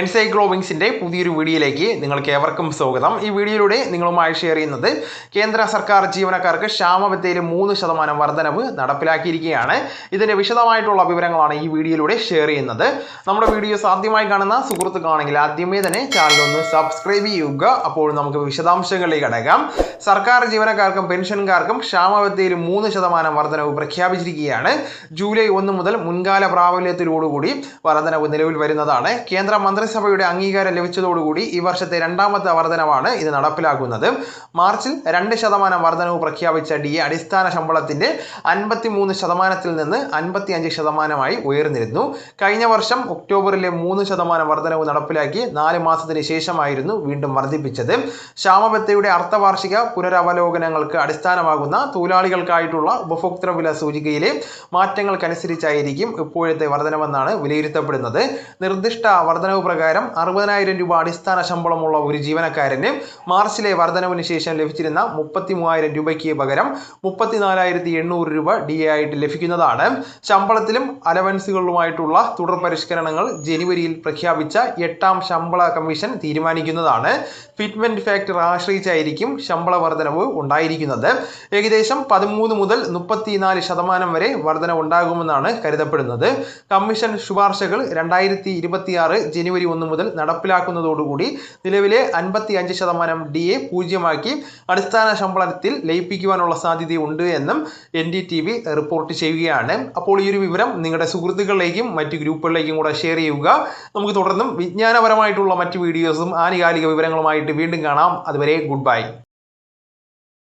എൻസൈക്ലോവിങ്സിന്റെ പുതിയൊരു വീഡിയോയിലേക്ക് നിങ്ങൾക്ക് ഏവർക്കും സ്വാഗതം. ഈ വീഡിയോയിലൂടെ നിങ്ങളുമായി ഷെയർ ചെയ്യുന്നത് കേന്ദ്ര സർക്കാർ ജീവനക്കാർക്ക് ക്ഷാമബത്തയിൽ മൂന്ന് ശതമാനം വർധനവ് നടപ്പിലാക്കിയിരിക്കുകയാണ്. ഇതിന്റെ വിശദമായിട്ടുള്ള വിവരങ്ങളാണ് ഈ വീഡിയോയിലൂടെ ഷെയർ ചെയ്യുന്നത്. നമ്മുടെ വീഡിയോസ് ആദ്യമായി കാണുന്ന സുഹൃത്തുക്കളാണെങ്കിൽ ആദ്യമേ തന്നെ ചാനൽ ഒന്ന് സബ്സ്ക്രൈബ് ചെയ്യുക. അപ്പോൾ നമുക്ക് വിശദാംശങ്ങളിലേക്ക് അടക്കാം സർക്കാർ ജീവനക്കാർക്കും പെൻഷൻകാർക്കും ക്ഷാമബത്തയിൽ മൂന്ന് ശതമാനം വർധനവ് പ്രഖ്യാപിച്ചിരിക്കുകയാണ്. ജൂലൈ ഒന്ന് മുതൽ മുൻകാല പ്രാബല്യത്തിലോടുകൂടി വർധനവ് നിലവിൽ വരുന്നതാണ്. കേന്ദ്ര മന്ത്രിസഭയുടെ അംഗീകാരം ലഭിച്ചതോടുകൂടി ഈ വർഷത്തെ രണ്ടാമത്തെ വർധനവാണ് ഇത് നടപ്പിലാക്കുന്നത്. മാർച്ചിൽ രണ്ട് ശതമാനം വർധനവ് പ്രഖ്യാപിച്ച ഡി എ അടിസ്ഥാന ശമ്പളത്തിന്റെ അൻപത്തി മൂന്ന് ശതമാനത്തിൽ നിന്ന് അൻപത്തി അഞ്ച് ശതമാനമായി ഉയർന്നിരുന്നു. കഴിഞ്ഞ വർഷം ഒക്ടോബറിലെ മൂന്ന് ശതമാനം വർധനവ് നടപ്പിലാക്കി നാല് മാസത്തിന് ശേഷമായിരുന്നു വീണ്ടും വർദ്ധിപ്പിച്ചത്. ക്ഷാമബത്തയുടെ അർത്ഥവാർഷിക പുനരവലോകനങ്ങൾക്ക് അടിസ്ഥാനമാകുന്ന തൊഴിലാളികൾക്കായിട്ടുള്ള ഉപഭോക്തൃ വില സൂചികയിലെ മാറ്റങ്ങൾക്കനുസരിച്ചായിരിക്കും ഇപ്പോഴത്തെ വർധനവെന്നാണ് വിലയിരുത്തപ്പെടുന്നത്. നിർദ്ദിഷ്ട വർധനവ് പ്രകാരം അറുപതിനായിരം രൂപ അടിസ്ഥാന ശമ്പളമുള്ള ഒരു ജീവനക്കാരന് മാർച്ചിലെ വർധനവിന് ശേഷം ലഭിച്ചിരുന്ന മുപ്പത്തി മൂവായിരം രൂപയ്ക്ക് പകരം മുപ്പത്തിനാലായിരത്തി എണ്ണൂറ് രൂപ ഡി എ ആയിട്ട് ലഭിക്കുന്നതാണ്. ശമ്പളത്തിലും അലവൻസുകളിലുമായിട്ടുള്ള തുടർ പരിഷ്കരണങ്ങൾ ജനുവരിയിൽ പ്രഖ്യാപിച്ച എട്ടാം ശമ്പള കമ്മീഷൻ തീരുമാനിക്കുന്നതാണ്. ഫിറ്റ്മെന്റ് ഫാക്ടർ ആശ്രയിച്ചായിരിക്കും ശമ്പള വർധനവ് ഉണ്ടായിരിക്കുന്നത്. ഏകദേശം പതിമൂന്ന് മുതൽ മുപ്പത്തിനാല് ശതമാനം വരെ വർധന ഉണ്ടാകുമെന്നാണ് കരുതപ്പെടുന്നത്. കമ്മീഷൻ ശുപാർശകൾ രണ്ടായിരത്തി ഇരുപത്തിയാറ് ജനുവരി ഒന്ന് മുതൽ നടപ്പിലാക്കുന്നതോടുകൂടി നിലവിലെ അൻപത്തി അഞ്ച് ശതമാനം ഡി എ പൂജ്യമാക്കി അടിസ്ഥാന ശമ്പളത്തിൽ ലയിപ്പിക്കുവാനുള്ള സാധ്യതയുണ്ട് എന്നും N D T V report ചെയ്യുകയാണ്. അപ്പോൾ ഈ ഒരു വിവരം നിങ്ങളുടെ സുഹൃത്തുക്കളിലേക്കും മറ്റ് ഗ്രൂപ്പുകളിലേക്കും കൂടെ ഷെയർ ചെയ്യുക. നമുക്ക് തുടർന്നും വിജ്ഞാനപരമായിട്ടുള്ള മറ്റ് വീഡിയോസും ആനുകാലിക വിവരങ്ങളുമായിട്ട് വീണ്ടും കാണാം. അതുവരെ ഗുഡ് ബൈ.